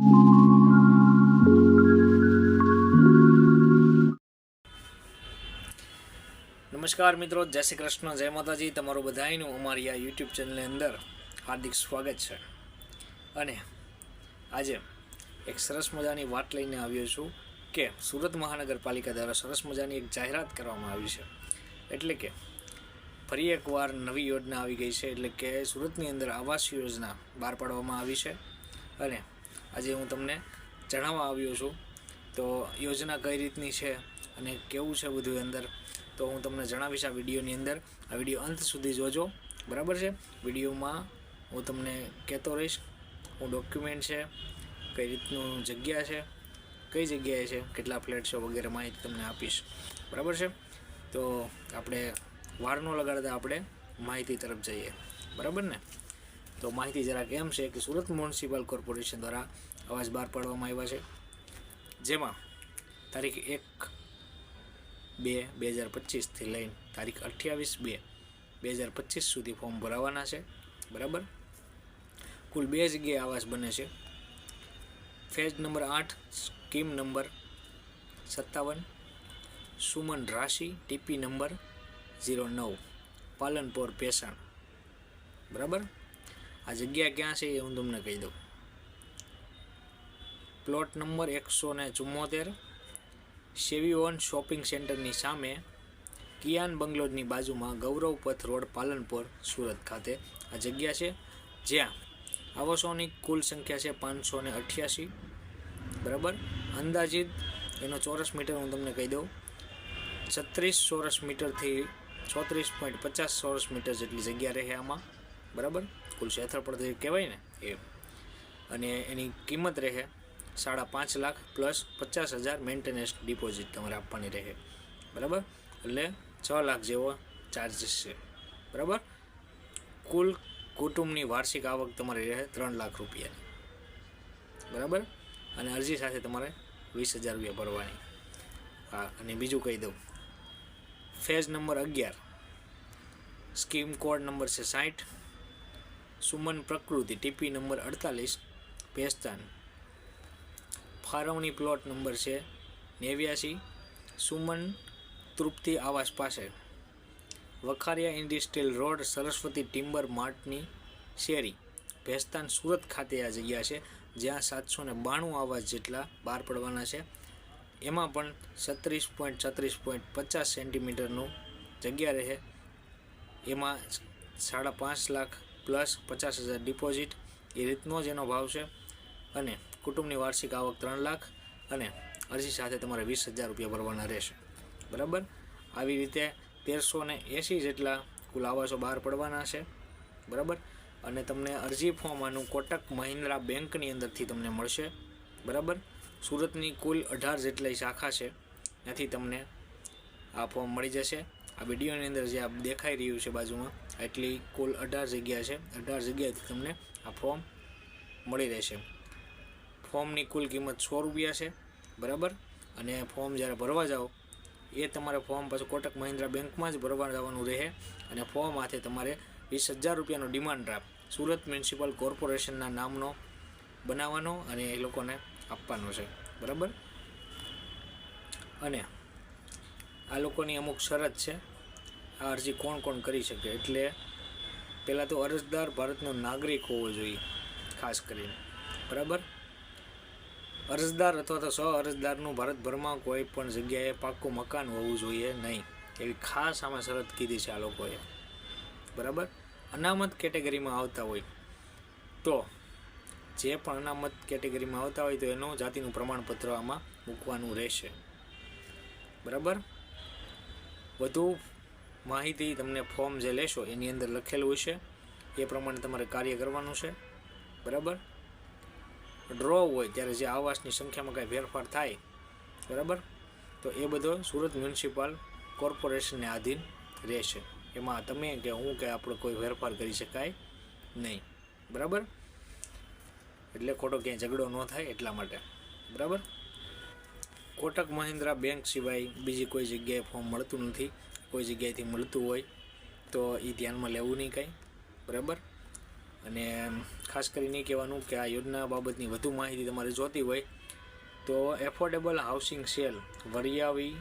નમસ્કાર મિત્રો, જય શ્રી કૃષ્ણ, જય માતાજી. તમારું બધાયનું અમારી આ યુટ્યુબ ચેનલની અંદર હાર્દિક સ્વાગત છે. અને આજે એક સરસ મજાની વાત લઈને આવ્યો છું કે સુરત મહાનગરપાલિકા દ્વારા સરસ મજાની એક જાહેરાત કરવામાં આવી છે. એટલે કે ફરી એકવાર નવી યોજના આવી ગઈ છે. એટલે કે સુરતની અંદર આવાસ યોજના બહાર પાડવામાં આવી છે. અને આજે હું તમને જણાવવા આવ્યો છું તો યોજના કઈ રીતની છે અને કેવું છે બધું અંદર. તો હું તમને જણાવીશ આ વિડીયોની અંદર. આ વીડિયો અંત સુધી જોજો. બરાબર છે? વિડીયોમાં હું તમને કહેતો રહીશ, હું ડોક્યુમેન્ટ છે, કઈ રીતનું જગ્યા છે, કઈ જગ્યાએ છે, કેટલા ફ્લેટ છે વગેરે માહિતી તમને આપીશ. બરાબર છે? તો આપણે વાર લગાડતા આપણે માહિતી તરફ જઈએ. બરાબર ને? તો માહિતી જરાક એમ છે કે સુરત મ્યુનિસિપલ કોર્પોરેશન દ્વારા અવાજ બહાર પાડવામાં આવ્યા છે. જેમાં તારીખ એક બે બે હજાર પચીસથી લઈને તારીખ અઠ્યાવીસ બે બે હજાર પચીસ સુધી ફોર્મ ભરાવાના છે. બરાબર? કુલ બે જગ્યાએ આવાસ બને છે. ફેઝ નંબર આઠ, સ્કીમ નંબર સત્તાવન, સુમન રાશિ, ટીપી નંબર ઝીરો નવ, પાલનપોર પેસાણ. બરાબર? આ જગ્યા ક્યાં છે એ હું તમને કહી દઉં. પ્લોટ નંબર એકસો ને ચુમ્મોતેર સેવીઓન શોપિંગ સેન્ટરની સામે કિયાન બંગલોની બાજુમાં ગૌરવ પથ રોડ, પાલનપુર, સુરત ખાતે. આ જગ્યા છે જ્યાં આવાસોની કુલ સંખ્યા છે પાંચસો ને અઠ્યાસી. બરાબર? અંદાજિત એનો ચોરસ મીટર હું તમને કહી દઉં. છત્રીસ ચોરસ મીટરથી ચોત્રીસ પોઈન્ટ પચાસ ચોરસ મીટર જેટલી જગ્યા રહે આમાં. બરાબર? કુલ ક્ષેત્રફળ જે કહેવાય ને એ. અને એની કિંમત રહે સાડા પાંચ લાખ પ્લસ પચાસ હજાર મેન્ટેનન્સ ડિપોઝિટ તમારે આપવાની રહે. બરાબર? એટલે છ લાખ જેવો ચાર્જીસ છે. બરાબર? કુલ કુટુંબની વાર્ષિક આવક તમારી રહે ત્રણ લાખ રૂપિયાની. બરાબર? અને અરજી સાથે તમારે વીસ હજાર રૂપિયા ભરવાની. હા, અને બીજું કહી દઉં. ફેઝ નંબર અગિયાર. સ્કીમ કોડ નંબર છે સાઠ સુમન પ્રકૃતિ ટીપી નંબર અડતાલીસ, ભેસ્તાન. ફાળવણી પ્લોટ નંબર છે નેવ્યાસી સુમન તૃપ્તિ આવાસ પાસે. Vakharia industrial road, Saraswati timber માર્ટની શેરી. ભેસ્તાન સુરત ખાતે આ જગ્યા છે, જ્યાં સાતસો ને બાણું આવાસ જેટલા બહાર પડવાના છે. એમાં પણ છત્રીસ પોઈન્ટ છત્રીસ પોઈન્ટ પચાસ સેન્ટીમીટરનું જગ્યા રહે. એમાં સાડા પાંચ લાખ પ્લસ પચાસ હજાર ડિપોઝિટ, એ રીતનો જ એનો ભાવ છે. અને કુટુંબની વાર્ષિક આવક ત્રણ લાખ અને અરજી સાથે તમારે વીસ હજાર રૂપિયા ભરવાના રહેશે. બરાબર? આવી રીતે તેરસો એંસી જેટલા કુલ આવાસો બહાર પડવાના છે. બરાબર? અને તમને અરજી ફોર્મ આનું કોટક મહિન્દ્રા બેંકની અંદરથી તમને મળશે. બરાબર? સુરતની કુલ અઢાર જેટલી શાખા છે. ત્યાંથી તમને આ ફોર્મ મળી જશે. આ વિડીયોની અંદર જે આ દેખાઈ રહ્યું છે બાજુમાં એટલી કુલ અઢાર જગ્યા છે. અઢાર જગ્યાએથી તમને આ ફોર્મ મળી રહેશે. ફોર્મની કુલ કિંમત સો રૂપિયા છે, બરાબર? અને ફોર્મ જ્યારે ભરવા જાઓ, એ તમારે ફોર્મ પાછું કોટક મહિન્દ્રા બેંકમાં જ ભરવા જવાનું રહે અને ફોર્મ હાથે તમારે વીસ હજાર રૂપિયાનો ડિમાન્ડ ડ્રાફ્ટ સુરત મ્યુનિસિપલ કોર્પોરેશનના નામનો બનાવવાનો અને એ લોકોને આપવાનો છે, બરાબર? અને આ લોકોની અમુક શરત છે આ અરજી કોણ કોણ કરી શકે? એટલે પહેલાં તો અરજદાર ભારતનો નાગરિક હોવો જોઈએ, ખાસ કરીને. બરાબર? અરજદાર અથવા તો સહ અરજદારનું ભારતભરમાં કોઈ પણ જગ્યાએ પાક્કું મકાન હોવું જોઈએ નહીં. એવી ખાસ આમાં શરત કીધી છે આ લોકોએ. બરાબર? અનામત કેટેગરીમાં આવતા હોય તો, જે પણ અનામત કેટેગરીમાં આવતા હોય તો એનું જાતિનું પ્રમાણપત્ર આમાં મૂકવાનું રહેશે. બરાબર? વધુ માહિતી તમને ફોર્મ જે લેશો, એની અંદર લખેલું હશે એ પ્રમાણે તમારે કાર્ય કરવાનું છે. બરાબર? ડ્રો હોય ત્યારે જે આવાસની સંખ્યામાં કાંઈ ફેરફાર થાય, બરાબર? તો એ બધો સુરત મ્યુનિસિપલ કોર્પોરેશનને આધીન રહેશે. એમાં તમે કે હું કે આપણે કોઈ ફેરફાર કરી શકાય નહીં. બરાબર? એટલે ખોટો ક્યાંય ઝઘડો ન થાય એટલા માટે. બરાબર? કોટક મહિન્દ્રા બેંક સિવાય બીજી કોઈ જગ્યાએ ફોર્મ મળતું નથી. કોઈ જગ્યાએથી મળતું હોય તો એ ધ્યાનમાં લેવું નહીં કાંઈ, બરાબર? અને ખાસ કરીને કહેવાનું કે આ યોજના બાબતની વધુ માહિતી તમારે જોતી હોય તો એફોર્ડેબલ હાઉસિંગ સેલ, વરિયાવી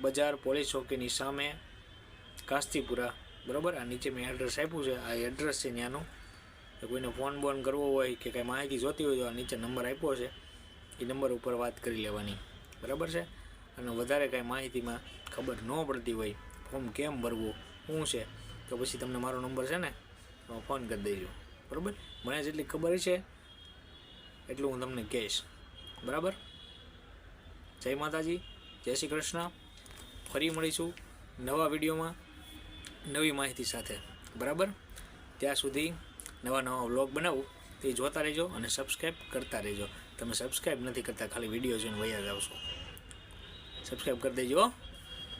બજાર, પોલીસ ચોકીની સામે, કાસ્તીપુરા, બરાબર? આ નીચે મેં એડ્રેસ આપ્યું છે. આ એડ્રેસ છે ત્યાંનું. કોઈને ફોન બોન કરવો હોય કે કાંઈ માહિતી જોતી હોય તો આ નીચે નંબર આપ્યો છે. એ નંબર ઉપર વાત કરી લેવાની. બરાબર છે? અને વધારે કાંઈ માહિતીમાં ખબર ન પડતી હોય ફોર્મ કેમ ભરવું શું છે? તો પછી તમને મારો નંબર છે ને ફોન કરી દેજો. બરાબર? મને જેટલી ખબર છે, એટલું હું તમને કહીશ. બરાબર? જય માતાજી, જય શ્રી કૃષ્ણ. ફરી મળીશું નવા વિડીયોમાં, નવી માહિતી સાથે. બરાબર? ત્યાં સુધી નવા નવા વ્લોગ બનાવું, તે જોતા રહેજો અને સબસ્ક્રાઈબ કરતા રહેજો. તમે સબસ્ક્રાઈબ નથી કરતા, ખાલી વીડિયો જોઈને વયા જાવ છો. સબસ્ક્રાઈબ કરી દેજો.